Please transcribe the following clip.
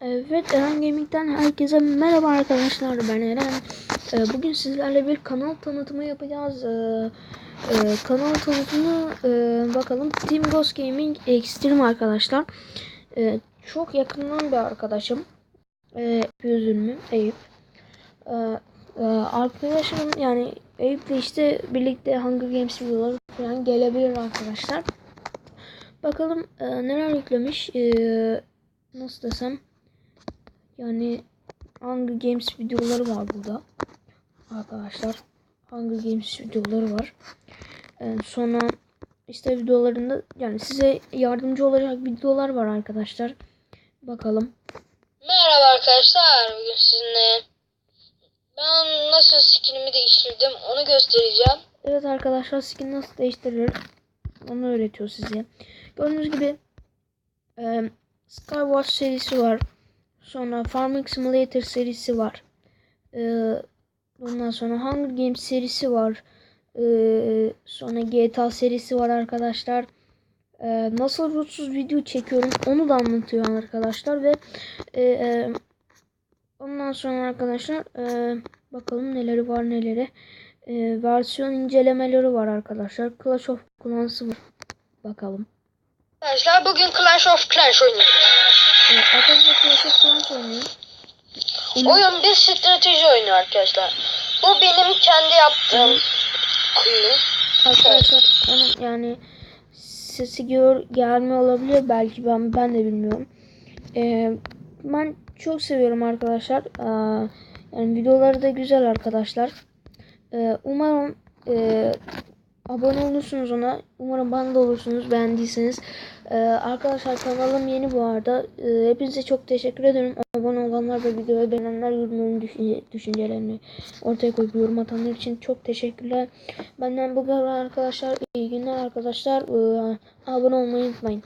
Evet Eren Gaming'den herkese merhaba arkadaşlar ben Eren. Ee, Bugün sizlerle bir kanal tanıtımı yapacağız. Ee, e, Kanal tanıtımı e, bakalım Team Ghost Gaming Extreme arkadaşlar. Ee, Çok yakından bir arkadaşım. Ee, Özürüm Eyüp. Ee, e, Arkadaşım yani Eyüp'le işte birlikte Hunger Games videoları falan gelebilir arkadaşlar. Bakalım e, neler yüklemiş. E, nasıl desem. Yani Hunger Games videoları var burada. Arkadaşlar. Hunger Games videoları var. Ee, sonra işte videolarında yani size yardımcı olacak videolar var arkadaşlar. Bakalım. Merhaba arkadaşlar. Bugün sizinle ben nasıl skinimi değiştirdim onu göstereceğim. Evet arkadaşlar skin nasıl değiştirilir onu öğretiyor size. Gördüğünüz gibi e, Skywars serisi var. Sonra Farming Simulator serisi var. E, ondan sonra Hunger Games serisi var. E, sonra GTA serisi var arkadaşlar. E, nasıl rutsuz video çekiyorum onu da anlatıyor arkadaşlar ve e, e, ondan sonra arkadaşlar e, bakalım neleri var neleri. E, versiyon incelemeleri var arkadaşlar. Clash of Clans'ı var. Bakalım. Arkadaşlar bugün Clash of Clans oynuyoruz. Evet, arkadaşlar Clash of Clans oynuyor. Oyun- bir strateji oyunu arkadaşlar. Bu benim kendi yaptığım kuyu. Arkadaşlar onun yani sesi gör, gelmiyor olabilir belki ben ben de bilmiyorum. Ee, ben çok seviyorum arkadaşlar. Aa, yani videoları da güzel arkadaşlar. Ee, umarım e, abone olursunuz ona. Umarım bana da olursunuz beğendiyseniz. Ee, arkadaşlar kanalım yeni bu arada. Ee, hepinize çok teşekkür ederim. Abone olanlar ve videoyu beğenenler yorumların düşünce, düşüncelerini ortaya koyup yorum atanlar için çok teşekkürler. Benden bu kadar arkadaşlar. İyi günler arkadaşlar. Ee, abone olmayı unutmayın.